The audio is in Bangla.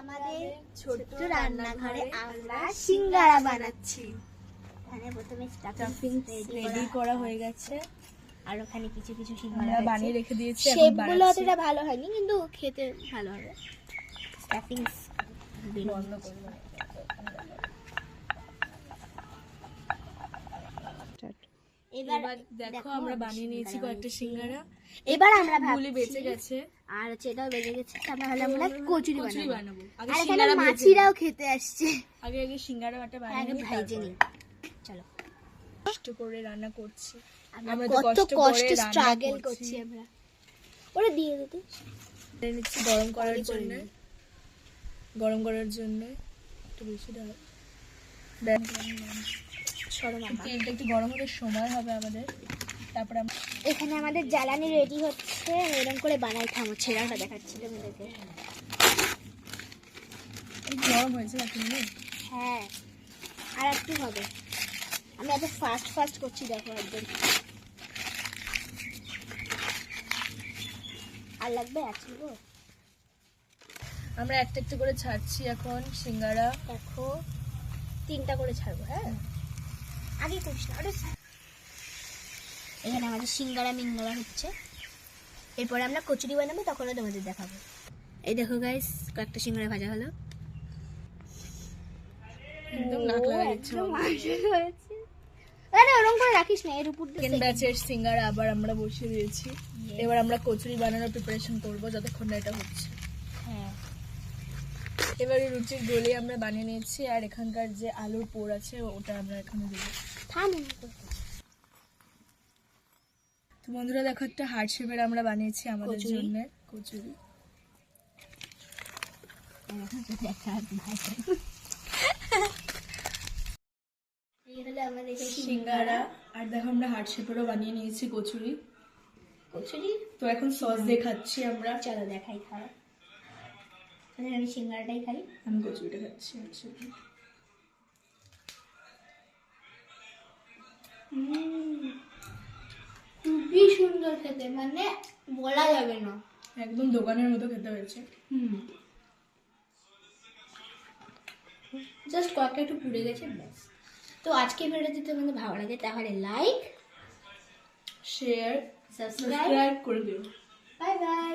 আমাদের ছোট্ট রান্নাঘরে আমরা সিঙ্গারা বানাচ্ছি। এখানে প্রথমে স্টাফিং রেডি করা হয়ে। গেছে। আর ওখানে কিছু কিছু সিঙ্গারা বানিয়ে রেখে দিয়েছি শেপগুলো। অতটা ভালো হয়নি কিন্তু খেতে ভালো হবে। স্টাফিং বন্ধ করে এবার দেখো আমরা বানিয়ে নিয়েছি কয়েকটা সিঙ্গারা। এবার আমরা বেঁচে গেছে। আর হচ্ছে এটাও বেজে গেছে আমরা কচুরি বানাবো। আর এখানে মাছিরাও খেতে আসছে। আগে আগে সিঙ্গারা বাটা আগে বানিয়ে নিই, চলো। কষ্ট করে রান্না করছি। আমরা কত কষ্ট স্ট্রাগল করছি। আমরা। ওরা দিয়ে দিতে এটা নিচ্ছি গরম করার জন্য। গরম করার জন্য। একটু বেশি দাও। তেলটা একটু গরম হতে সময় হবে আমাদের। তারপরে এখানে আমাদের জ্বালানি রেডি হচ্ছে। এরকম করে বানাই থামো ছেঁড়াটা দেখাচ্ছিল মেয়েদেরকে গরম হয়েছে হ্যাঁ আর একটু হবে। আমি এত ফাস্ট ফাস্ট করছি দেখো একদম। আর লাগবে আছে গো। আমরা একটা একটা করে ছাড়ছি এখন সিঙ্গারা। দেখো। তিনটা করে ছাড়বো হ্যাঁ? আগে করিস না এখানে আমাদের সিঙ্গারা মিঙ্গারা হচ্ছে। এরপরে আমরা কচুরি বানাবো তখনও তোমাদের দেখাবো। এই দেখো গাইস কয়েকটা সিঙ্গারা ভাজা হলো। একদম নাক লাগা যাচ্ছে একদম মাংস হয়েছে। আরে ওরকম করে রাখিস না এর উপর দিয়ে ব্যাচের সিঙ্গারা আবার আমরা বসিয়ে দিয়েছি? এবার আমরা কচুরি বানানোর প্রিপারেশন করব যতক্ষণ না এটা হচ্ছে। হ্যাঁ। এবারে রুটির গোলে আমরা বানিয়ে নিয়েছি আর এখানকার যে আলুর পোর আছে ওটা আমরা এখানে দেবো তো বন্ধুরা দেখো একটা হার্ট শেপের আমরা বানিয়েছি আমাদের জন্য। কচুরি। সিঙ্গারা আর দেখো আমরা হার্ট শেপেরও বানিয়ে নিয়েছি কচুরি। কচুরি? তো এখন সস দিয়ে খাচ্ছি আমরা। চলো দেখাই খাওয়া। তাহলে আমি সিঙ্গারাটাই খাই। আমি কচুরিটা খাচ্ছি heart খুবই সুন্দর খেতে মানে বলা যাবে না। একদম দোকানের মতো খেতে হয়েছে। হুম। জাস্ট কয়েকটা একটু পুড়ে গেছে ব্যাস। তো আজকে ভিডিও যদি তোমাদের ভালো লাগে তাহলে লাইক শেয়ার সাবস্ক্রাইব করে দিও। Bye bye